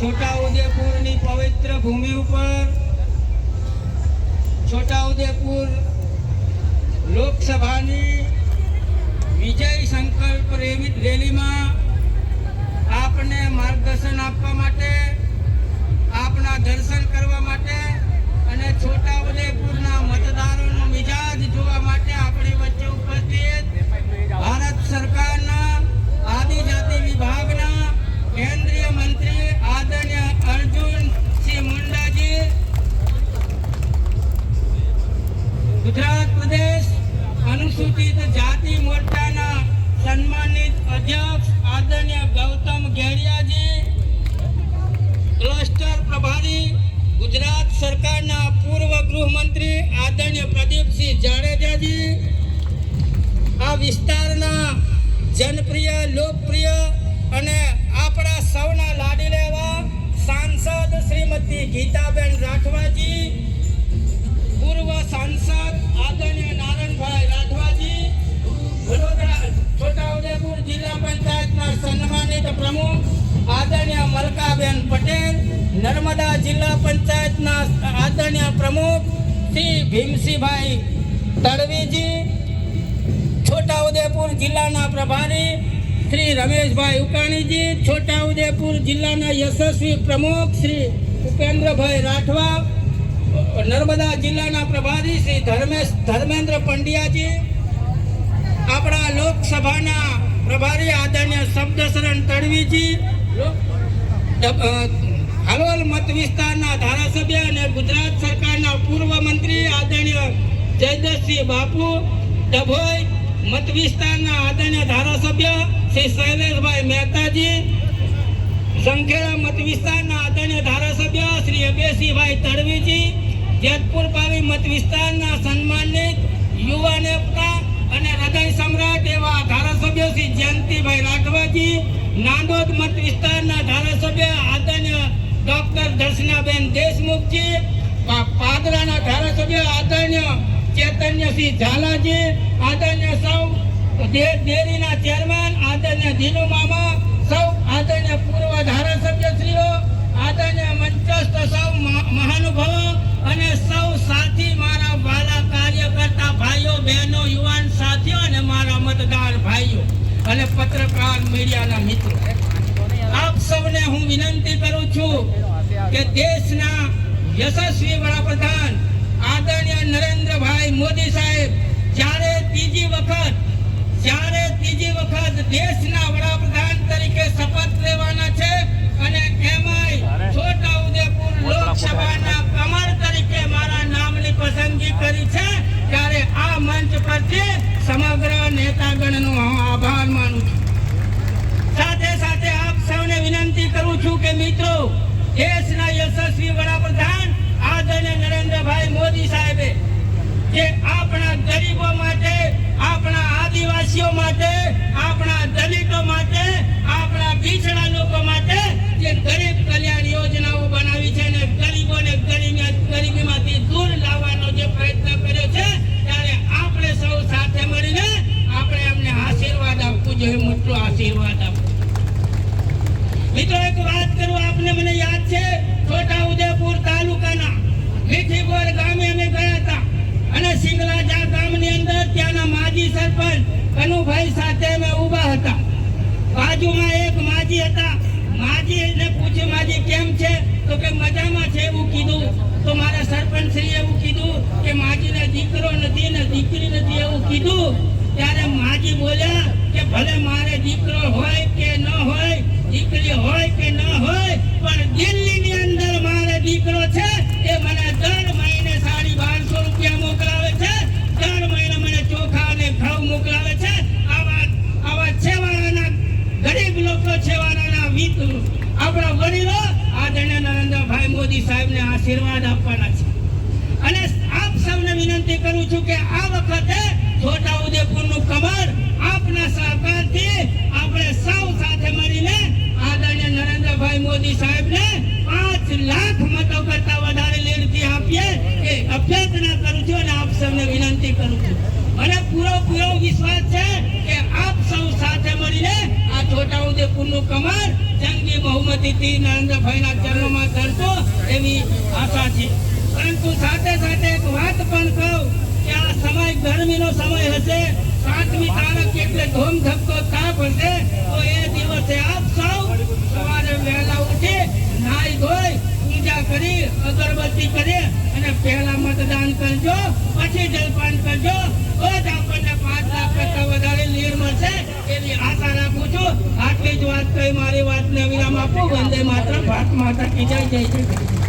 છોટાઉદેપુરની પવિત્ર ભૂમિ ઉપર છોટાઉદેપુર લોકસભાની વિજય સંકલ્પ રેલીમાં આપને માર્ગદર્શન આપવા માટે, આપના દર્શન કરવા માટે અને છોટાઉદેપુરના મતદારોનો મિજાજ જોવા માટે ગુજરાત પ્રદેશ અનુસૂચિત જાતિ મોરચાના સન્માનિત અધ્યક્ષ આદરણીય ગૌતમ ઘેરિયાજી ક્લસ્ટર પ્રભારી, ગુજરાત સરકારના પૂર્વ ગૃહમંત્રી આદરણીય પ્રદીપસિંહ જાડેજાજી, આ વિસ્તારના જનપ્રિય, લોકપ્રિય અને આપણા સૌના લાડી લેવા સાંસદ શ્રીમતી ગીતાબેન રાઠવાજી પૂર્વ સાંસદ આદરણીય નારાયણભાઈ રાઠવાજી, વડોદરા, છોટાઉદેપુર જિલ્લા પંચાયતના સન્માનિત પ્રમુખ આદરણીય મલકાબેન પટેલ, નર્મદા જિલ્લા પંચાયતના આદરણીય પ્રમુખ શ્રી ભીમસિંહભાઈ તડવીજી, છોટાઉદેપુર જિલ્લાના પ્રભારી શ્રી રમેશભાઈ ઉકાણીજી, છોટાઉદેપુર જિલ્લાના યશસ્વી પ્રમુખ શ્રી ઉપેન્દ્રભાઈ રાઠવા નર્મદા જિલ્લાના પ્રભારી શ્રી ધર્મેશ ધર્મેન્દ્ર પંડ્યાજી, આપણા લોકસભાના પ્રભારી આદરણીય શબ્દશરણ તડવીજી હલોલ મત વિસ્તારના ધારાસભ્ય અને ગુજરાત સરકારના પૂર્વ મંત્રી આદરણીય જયદ્રસિંહ બાપુ, ડભોઈ મત વિસ્તારના આદરણીય ધારાસભ્ય શ્રી શૈલેષભાઈ મહેતાજી, સંખેડા મત વિસ્તારના આદરણીય ધારાસભ્ય શ્રી અભયસિંહભાઈ તડવીજી જેતપુર પાવી મત વિસ્તારના સન્માનિત યુવા નેતા અને હૃદય સમ્રાટ એવા ધારાસભ્ય શ્રી જયંતિભાઈ રાઠવાજી નાંદોદ મત વિસ્તારના ધારાસભ્ય આદરણીય ડોક્ટર દર્શનાબેન દેશમુખજી પાદરાના ધારાસભ્ય આદરણીય ચૈતન્યસિંહ ઝાલાજી, આદરણીય સૌ દેરીના ચેરમેન, આદરણીય ધીનુ મામા, સૌ આદરણીય પૂર્વ ધારાસભ્યશ્રીઓ, આદરણીય મંચસ્થ અને પત્રકાર મીડિયાના મિત્રો. આપ સૌને હું વિનંતી કરું છું કે દેશના યશસ્વી વડાપ્રધાન આદરણીય નરેન્દ્રભાઈ મોદી સાહેબ, જ્યારે ત્રીજી વખત, જ્યારે ત્રીજી વખત દેશના વડાપ્રધાન તરીકે શપથ લેવાના દેશના યશસ્વી વડાપ્રધાન આદરણીય નરેન્દ્રભાઈ મોદી સાહેબે કે આપણા ગરીબો માટે, આપણા આદિવાસીઓ માટે, આપણા દલિતો માટે, આપણા પીછડા લોકો માટે જે ગરીબ કલ્યાણ યોજનાઓ બનાવી છે અને ગરીબોને ગરીબી ગરીબીમાંથી દૂર લાવવાનો જે પ્રયત્ન કર્યો છે ત્યારે આપણે સૌ સાથે મળીને આપણે એમને આશીર્વાદ આપવું જોઈએ મોટો આશીર્વાદ આપવો મિત્રો એક વાત કરું આપને મને યાદ છે છોટા ઉદેપુર તાલુકાના મીઠીપોર ગામે અમે ગયા હતા અને સિંગલાજા ગામની અંદર ત્યાંના માજી સરપંચ કનુભાઈ સાથે અમે ઊભા હતા. બાજુમાં એક માજી હતા. માજીને પૂછ્યું માજી, કેમ છે? તો કે, મજામાં છે, એવું કીધું. તો મારા સરપંચ શ્રી એવું કીધું કે, માજીને દીકરો નથી ને દીકરી નથી, એવું કીધું. ત્યારે માજી બોલ્યા કે, ભલે મારે દીકરો હોય કે ન હોય, દીકરી હોય કે ન હોય, પણ દિલ્હીની અંદર મારે દીકરો છે, એ મને મોદી સાહેબને આશીર્વાદ આપવાના છે. અને આપ સૌને વિનંતી કરું છું કે આ વખતે છોટા ઉદેપુરનું કમર આપના સહકારથી આપણે સૌ સાથે મળીને આદરણીય નરેન્દ્રભાઈ મોદી સાહેબને પાંચ લાખ મતો કરતા વધારે લીડથી આપીએ એ અભ્યર્થના કરું છું અને આપ સૌને વિનંતી કરું છું. અને પૂરો પૂરો વિશ્વાસ છે કે આપ સૌ સાથે મળીને આ છોટા ઉદેપુરનું કમર જંગી બહુમતીથી નરેન્દ્રભાઈના ચરણોમાં એવી આશા છે. પરંતુ સાથે સાથે એક વાત પણ કહું કે આ સમય ગરમીનો સમય હશે, સાતમી તારીખ એટલે ધોમ ધપકો તાપ હશે, તો એ દિવસે આપ સૌ સવારે વહેલા ઉઠી નાઈ ધોઈ, પૂજા કરી, અગરબત્તી કરી અને પહેલા મતદાન કરજો, પછી જલપાન કરજો. તો જ આપણને પાંચ લાખ કરતા વધારે લીડ મળશે એવી આશા રાખું છું. આટલી જ વાત કહી, મારી વાતને વિરામ આપું. વંદે માત્ર ભારત માતા કી જય જય શ્રી